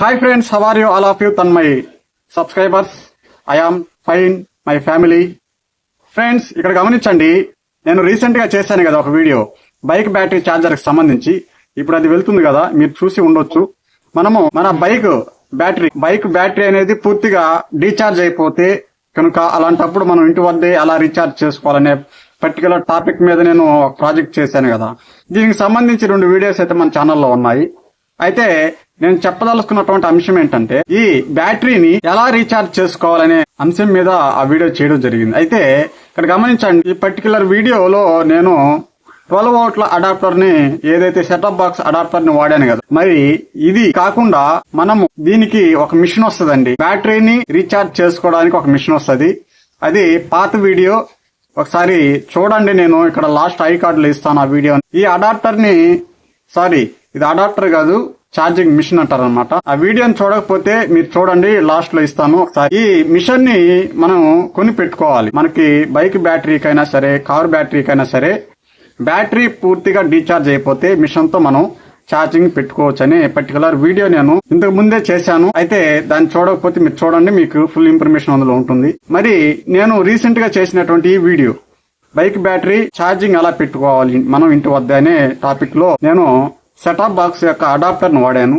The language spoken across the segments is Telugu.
Hi friends how are you all of you then my subscribers I am fine my family friends ఇక్కడ గమనించండి నేను రీసెంట్గా చేశాను కదా ఒక వీడియో బైక్ బ్యాటరీ ఛార్జర్కి సంబంధించి. ఇప్పుడు అది వెళ్తుంది కదా మీరు చూసి ఉండొచ్చు. మనము మన బైక్ బ్యాటరీ బైక్ బ్యాటరీ అనేది పూర్తిగా డీచార్జ్ అయిపోతే కనుక అలాంటప్పుడు మనం ఇంటి వద్దే అలా రీఛార్జ్ చేసుకోవాలనే పర్టికులర్ టాపిక్ మీద నేను ప్రాజెక్ట్ చేశాను కదా. దీనికి సంబంధించి రెండు వీడియోస్ అయితే మన ఛానల్లో ఉన్నాయి. అయితే నేను చెప్పదలుచుకున్నటువంటి అంశం ఏంటంటే ఈ బ్యాటరీని ఎలా రీఛార్జ్ చేసుకోవాలనే అంశం మీద ఆ వీడియో చేయడం జరిగింది. అయితే ఇక్కడ గమనించండి ఈ పర్టికులర్ వీడియోలో నేను ట్వెల్వ్ అవుట్ల అడాప్టర్ని ఏదైతే సెటప్ బాక్స్ అడాప్టర్ని వాడాను కదా మరి ఇది కాకుండా మనము దీనికి ఒక మిషన్ వస్తుందండి. బ్యాటరీని రీఛార్జ్ చేసుకోవడానికి ఒక మిషన్ వస్తుంది. అది పాత వీడియో. ఒకసారి చూడండి నేను ఇక్కడ లాస్ట్ ఐ కార్డులో ఇస్తాను ఆ వీడియో ఈ అడాప్టర్ని సారీ ఇది అడాప్టర్ కాదు ఛార్జింగ్ మిషన్ అంటారు అనమాట ఆ వీడియోని చూడకపోతే మీరు చూడండి లాస్ట్లో ఇస్తాను. ఒకసారి ఈ మిషన్ని మనం కొని పెట్టుకోవాలి. మనకి బైక్ బ్యాటరీకైనా సరే కార్ బ్యాటరీకైనా సరే బ్యాటరీ పూర్తిగా డీఛార్జ్ అయిపోతే మిషన్తో మనం ఛార్జింగ్ పెట్టుకోవచ్చు అనే పర్టికులర్ వీడియో నేను ఇంతకు ముందే చేశాను. అయితే దాన్ని చూడకపోతే మీరు చూడండి మీకు ఫుల్ ఇన్ఫర్మేషన్ అందులో ఉంటుంది. మరి నేను రీసెంట్గా చేసినటువంటి ఈ వీడియో బైక్ బ్యాటరీ ఛార్జింగ్ ఎలా పెట్టుకోవాలి మనం ఇంటి వద్ద అనే టాపిక్లో నేను సెటప్ బాక్స్ యొక్క అడాప్టర్ను వాడాను.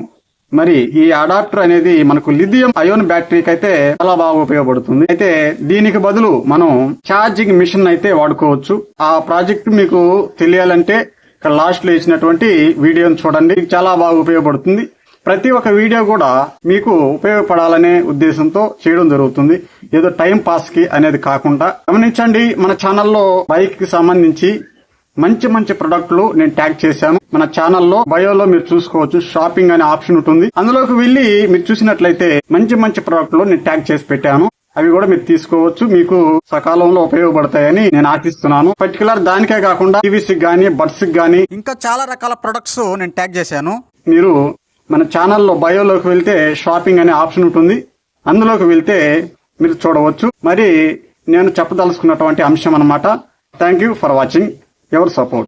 మరి ఈ అడాప్టర్ అనేది మనకు లిథియం అయోన్ బ్యాటరీకి అయితే చాలా బాగా ఉపయోగపడుతుంది. అయితే దీనికి బదులు మనం ఛార్జింగ్ మిషన్ అయితే వాడుకోవచ్చు. ఆ ప్రాజెక్ట్ మీకు తెలియాలంటే ఇక్కడ లాస్ట్లో ఇచ్చినటువంటి వీడియోని చూడండి. చాలా బాగా ఉపయోగపడుతుంది. ప్రతి ఒక్క వీడియో కూడా మీకు ఉపయోగపడాలనే ఉద్దేశంతో చేయడం జరుగుతుంది. ఏదో టైం పాస్కి అనేది కాకుండా గమనించండి మన ఛానల్లో బైక్కి సంబంధించి మంచి మంచి ప్రొడక్ట్లు నేను ట్యాగ్ చేశాను. మన ఛానల్లో బయోలో మీరు చూసుకోవచ్చు షాపింగ్ అనే ఆప్షన్ ఉంటుంది. అందులోకి వెళ్ళి మీరు చూసినట్లయితే మంచి మంచి ప్రొడక్ట్లు నేను ట్యాగ్ చేసి పెట్టాను. అవి కూడా మీరు తీసుకోవచ్చు. మీకు సకాలంలో ఉపయోగపడతాయని నేను ఆశిస్తున్నాను. పర్టికులర్ దానికే కాకుండా టీవీస్ గానీ బడ్స్ గానీ ఇంకా చాలా రకాల ప్రొడక్ట్స్ నేను ట్యాగ్ చేశాను. మీరు మన ఛానల్లో బయోలోకి వెళ్తే షాపింగ్ అనే ఆప్షన్ ఉంటుంది. అందులోకి వెళ్తే మీరు చూడవచ్చు. మరి నేను చెప్పదలుచుకున్నటువంటి అంశం అన్నమాట. Thank you for watching your support.